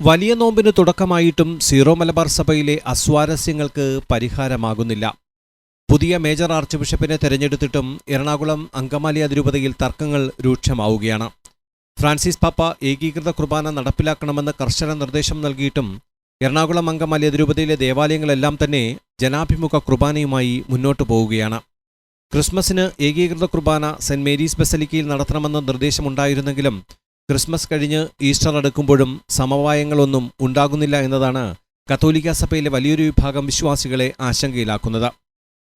വലിയ നോമ്പിന് തുടക്കമായിട്ടും സീറോ മലബാർ സഭയിലെ അസ്വാരസ്യങ്ങൾക്ക് പരിഹാരമാകുന്നില്ല. പുതിയ മേജർ ആർച്ച് ബിഷപ്പിനെ തെരഞ്ഞെടുത്തിട്ടും എറണാകുളം അങ്കമാലി അതിരൂപതയിൽ തർക്കങ്ങൾ രൂക്ഷമാവുകയാണ്. ഫ്രാൻസിസ് പാപ്പ ഏകീകൃത കുർബാന നടപ്പിലാക്കണമെന്ന് കർശന നിർദ്ദേശം നൽകിയിട്ടും എറണാകുളം അങ്കമാലി അതിരൂപതയിലെ ദേവാലയങ്ങളെല്ലാം തന്നെ ജനാഭിമുഖ കുർബാനയുമായി മുന്നോട്ടു പോവുകയാണ്. ക്രിസ്മസിന് ഏകീകൃത കുർബാന സെന്റ് മേരീസ് ബസലിക്കയിൽ നടത്തണമെന്ന നിർദ്ദേശമുണ്ടായിരുന്നെങ്കിലും ക്രിസ്മസ് കഴിഞ്ഞ് ഈസ്റ്റർ അടുക്കുമ്പോഴും സമവായങ്ങളൊന്നും ഉണ്ടാകുന്നില്ല എന്നതാണ് കത്തോലിക്ക സഭയിലെ വലിയൊരു വിഭാഗം വിശ്വാസികളെ ആശങ്കയിലാക്കുന്നത്.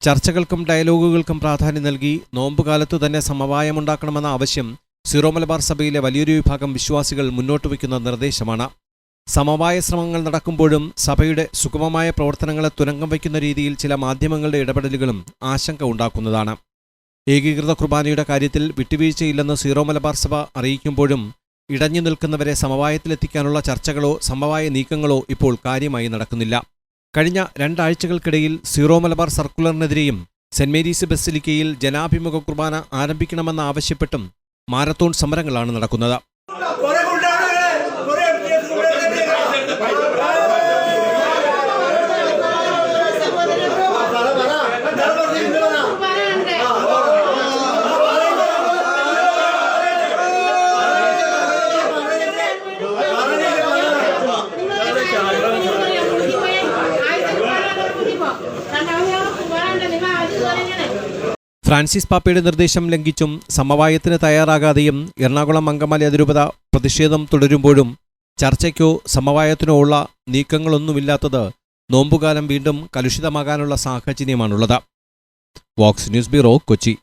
ചർച്ചകൾക്കും ഡയലോഗുകൾക്കും പ്രാധാന്യം നൽകി നോമ്പുകാലത്തു തന്നെ സമവായമുണ്ടാക്കണമെന്ന ആവശ്യം സീറോ മലബാർ സഭയിലെ വലിയൊരു വിഭാഗം വിശ്വാസികൾ മുന്നോട്ട് വയ്ക്കുന്ന നിർദ്ദേശമാണ്. സമവായ ശ്രമങ്ങൾ നടക്കുമ്പോഴും സഭയുടെ സുഗമമായ പ്രവർത്തനങ്ങളെ തുരങ്കം വയ്ക്കുന്ന രീതിയിൽ ചില മാധ്യമങ്ങളുടെ ഇടപെടലുകളും ആശങ്ക ഉണ്ടാക്കുന്നതാണ്. ഏകീകൃത കുർബാനയുടെ കാര്യത്തിൽ വിട്ടുവീഴ്ചയില്ലെന്ന് സീറോ മലബാർ സഭ അറിയിക്കുമ്പോഴും ഇടഞ്ഞു നിൽക്കുന്നവരെ സമവായത്തിലെത്തിക്കാനുള്ള ചർച്ചകളോ സമവായ നീക്കങ്ങളോ ഇപ്പോൾ കാര്യമായി നടക്കുന്നില്ല. കഴിഞ്ഞ രണ്ടാഴ്ചകൾക്കിടയിൽ സീറോ മലബാർ സർക്കുലറിനെതിരെയും സെന്റ് മേരീസ് ബസിലിക്കയിൽ ജനാഭിമുഖ കുർബാന ആരംഭിക്കണമെന്ന് ആവശ്യപ്പെട്ടും മാരത്തോൺ സമരങ്ങളാണ് നടക്കുന്നത്. ഫ്രാൻസിസ് പാപ്പയുടെ നിർദ്ദേശം ലംഘിച്ചും സമവായത്തിന് തയ്യാറാകാതെയും എറണാകുളം അങ്കമാലി അതിരൂപത പ്രതിഷേധം തുടരുമ്പോഴും ചർച്ചയ്ക്കോ സമവായത്തിനോ ഉള്ള നീക്കങ്ങളൊന്നുമില്ലാത്തത് നോമ്പുകാലം വീണ്ടും കലുഷിതമാകാനുള്ള സാഹചര്യമാണുള്ളത്. Vox news bureau Kochi.